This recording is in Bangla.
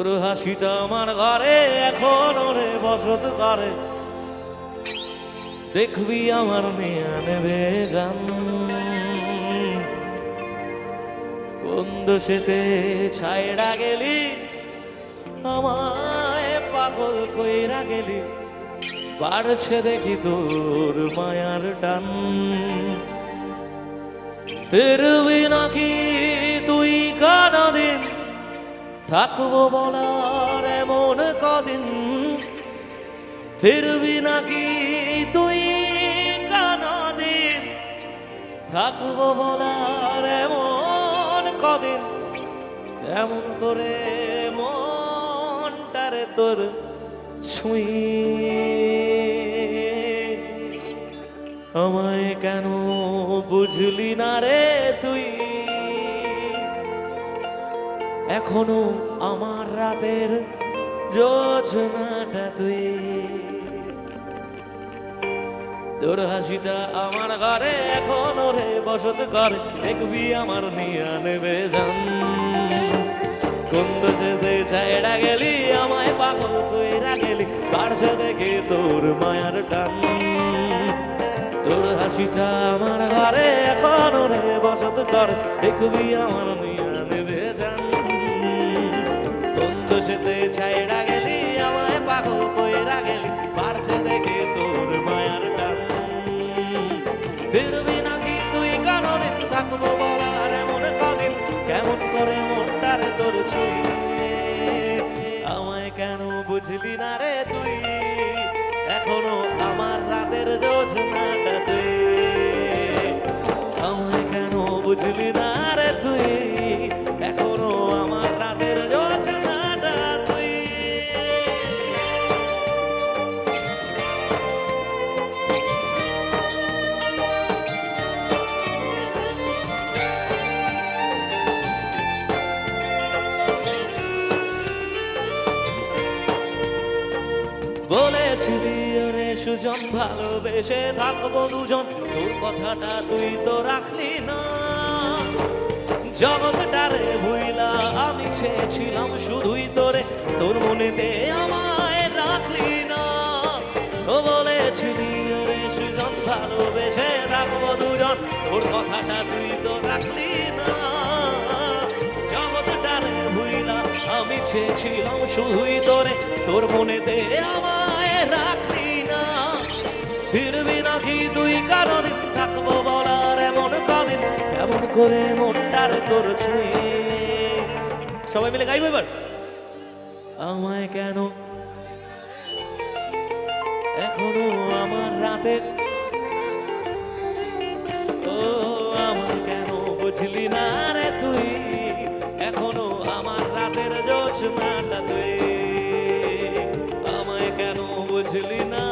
তোর হাসিটা আমার ঘরে এখন ওরে বসত করে দেখবি আমার মেয়ে নেবে জান। কোন দোষেতে ছাইড়া গেলি, আমায় পাগল কইরা গেলি। বাড়ছে দেখি তোর মায়ার টান। ফিরবি নাকি থাকব বলার এমন কদিন। ফিরবি নাকি তুই কানা দিন? থাকব বলার এমন কদিন। এমন করে মনটারে তোর ছুঁয়ে আমায় কেন বুঝলি না রে তুই? এখনও আমার রাতের যোজনাটা তুই। তোর হাসিটা আমার ঘরে এখনও রে, বসত করে দেখবি আমার নিয়ে নেবে যান কোন যেতে ছাইড়া গেলি, আমায় পাগল কইরা গেলি, বাড়ছে দেখে তোর মায়ার টান। তোর হাসিটা আমার ঘরে এখনও রে, বসত করে দেখবি আমার নিয়ে দোষেতে ছাইড়া গেলি, আমায় পাগল কইরা গেলি বাড়ছে দেখে তোর মায়ার টান? ফিরবি নাকি তুই কানো দিন থাকব বলার এমন কদিন? কেমন করে মনটারে তোর ছুঁয়ে? আমায় কেন বুঝলি না রে তুই? এখনও আমার রাতের যোজনাটা তুই। আমায় কেন বুঝলি না রে তুই? বলেছিলি রে সুজন, ভালোবেসে থাকব দুজন। তোর কথাটা তুই তো রাখলি না। জগৎটারে ভুইলা আমি চেয়েছিলাম শুধুই তোরে। তোর মনেতে আমায় রাখলি না। ও বলেছিলি রে সুজন, ভালোবেসে থাকব দুজন। তোর কথাটা তুই তো রাখলি না। চেয়েছিলাম শুধুই তোরে। তোর মনেতে আমায় রাখলি না। ফিরবি নাকি তুই কারও দিন থাকব বলার এমন কদিন। কেমন করে মনটার তোর ছুঁয়ে? সবাই মিলে গাইবো এবার। আমায় কেন? এখনও আমার রাতের ও, আমায় কেন বুঝলি না? বুঝলি না?